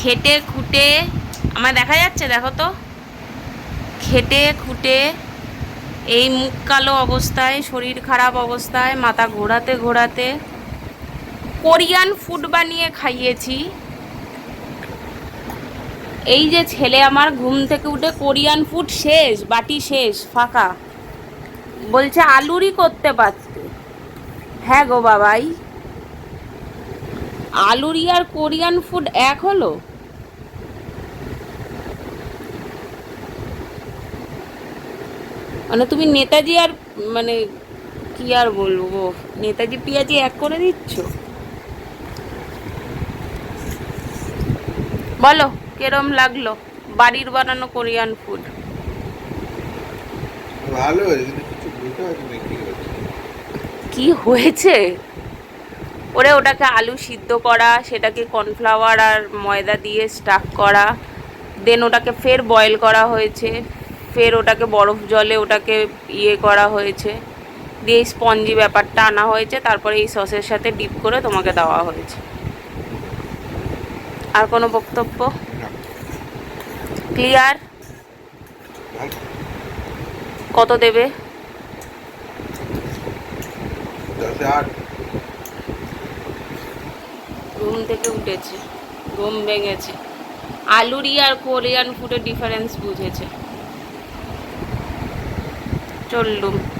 খেটে খুটে আমার দেখা যাচ্ছে, দেখো তো। খেটে খুটে, এই মুখ কালো অবস্থায়, শরীর খারাপ অবস্থায়, মাথা ঘোরাতে ঘোরাতে কোরিয়ান ফুড বানিয়ে খাইয়েছি। এই যে ছেলে আমার ঘুম থেকে উঠে কোরিয়ান ফুড শেষ, বাটি শেষ, ফাঁকা। বলছে, আলুরই করতে পারতে। হ্যাঁ গো বাবাই। আলুরি আর কোরিয়ান ফুড এক হলো? মানে তুমি নেতাজি আর মানে কি আর বলব? নেতাজি পিয়াজি এক করে দিচ্ছ? বলো কেরম লাগল? বাড়ির বানানো কোরিয়ান ফুড। ভালো কি হয়েছে? ওরে ওটাকে আলু সিদ্ধ করা সেটাকে কর্নফ্লাওয়ার আর ময়দা দিয়ে স্টাফ করা দেন ওটাকে ফের বয়েল করা হয়েছে। ফের ওটাকে বরফ জলে ওটাকে ইয়ে করা হয়েছে। দিয়ে স্পঞ্জি ব্যাপারটা আনা হয়েছে তারপরে এই সসের সাথে ডিপ করে তোমাকে দেওয়া হয়েছে। আর কোনো বক্তব্য? ক্লিয়ার? কত দেবে? ঘুম থেকে উঠেছে ঘুম ভেঙেছে। আলুরি আর কোরিয়ান ফুডের ডিফারেন্স বুঝেছে। চললুম।